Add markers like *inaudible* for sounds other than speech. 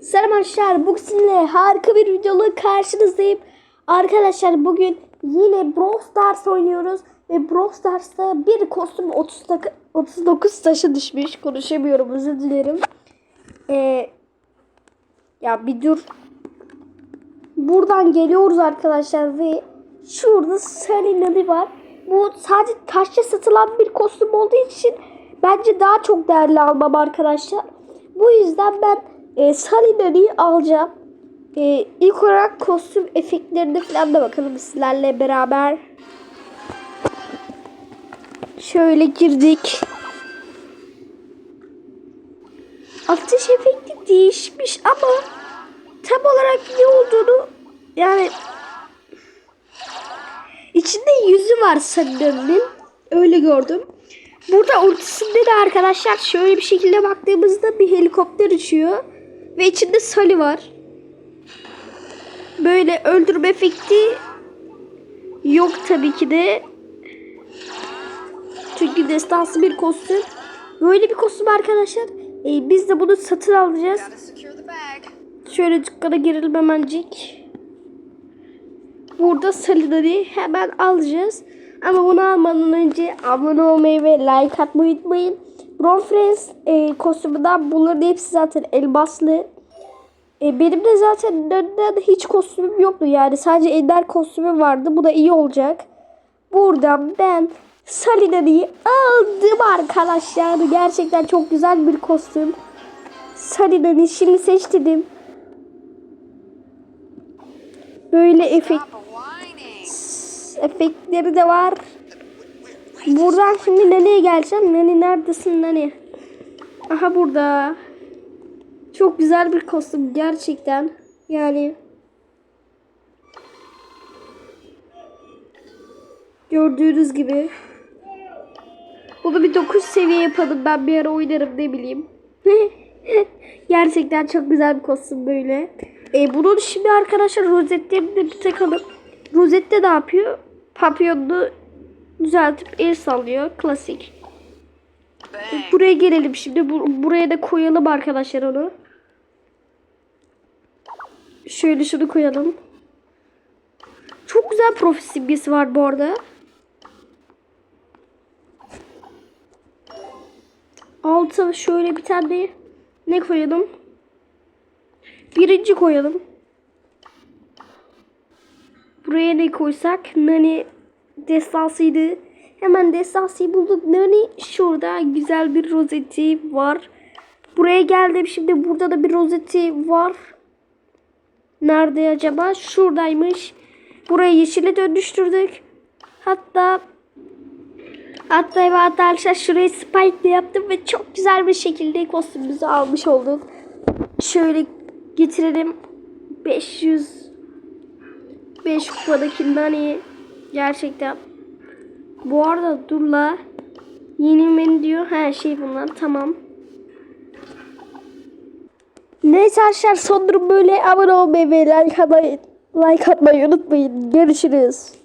Selam arkadaşlar. Bugün sizinle harika bir videolu karşınızdayım. Arkadaşlar bugün yine Brawl Stars oynuyoruz. Ve Brawl Stars'ta bir kostüm 30 tak- 39 taşı düşmüş. Konuşamıyorum özür dilerim. Ee, ya bir dur. Buradan geliyoruz arkadaşlar ve şurada Salina'lı var. Bu sadece taşla satılan bir kostüm olduğu için bence daha çok değerli almam arkadaşlar. Bu yüzden ben e, Salina'yı alacağım. E, ilk olarak kostüm efektlerine falan da bakalım sizlerle beraber. Şöyle girdik. Atış efekti değişmiş ama tam olarak ne olduğunu yani içinde yüzü var sanırım. Öyle gördüm. Burada ortasında da arkadaşlar şöyle bir şekilde baktığımızda bir helikopter uçuyor. Ve içinde Sally var. Böyle öldürme efekti yok tabii ki de. Çünkü destansı bir kostüm. Böyle bir kostüm arkadaşlar. Ee, biz de bunu satın alacağız. Şöyle dükkana girelim hemencik. Burada Salida'yı hemen alacağız. Ama bunu almadan önce abone olmayı ve like atmayı unutmayın. Brawl Friends e, kostümünden bunların hepsi zaten elmaslı. E, benim de zaten önden hiç kostümüm yoktu. Yani sadece ender kostümüm vardı. Bu da iyi olacak. Buradan ben Salina'yı aldım arkadaşlar. Gerçekten çok güzel bir kostüm. Salina'yı şimdi seçtim. Böyle efekt efektleri de var. Buradan şimdi Nani'ye geleceğim. Nani neredesin Nani? Aha burada. Çok güzel bir kostüm gerçekten. Yani gördüğünüz gibi. Bunu bir 9 seviye yapalım. Ben bir ara oynarım ne bileyim. *laughs* Gerçekten çok güzel bir kostüm böyle. E, bunun şimdi arkadaşlar rozetlerini de bir takalım. Rozette ne yapıyor? Papyonunu düzeltip el sallıyor. Klasik. Buraya gelelim şimdi. Bu- buraya da koyalım arkadaşlar onu. Şöyle şunu koyalım. Çok güzel profil simgesi var bu arada. Altı şöyle bir tane ne koyalım? Birinci koyalım. Buraya ne koysak? Nani destansıydı. Hemen destansıyı bulduk. Nani şurada güzel bir rozeti var. Buraya geldim. Şimdi burada da bir rozeti var. Nerede acaba? Şuradaymış. Burayı yeşile dönüştürdük. Hatta hatta ve hatta arkadaşlar şurayı spike yaptım ve çok güzel bir şekilde kostümümüzü almış olduk. Şöyle getirelim. 500 5 kupadaki Nani gerçekten. Bu arada dur la. Yeni menü diyor. Her şey bunlar. Tamam. Neyse arkadaşlar son durum böyle. Abone olmayı ve like atmayı, like atmayı unutmayın. Görüşürüz.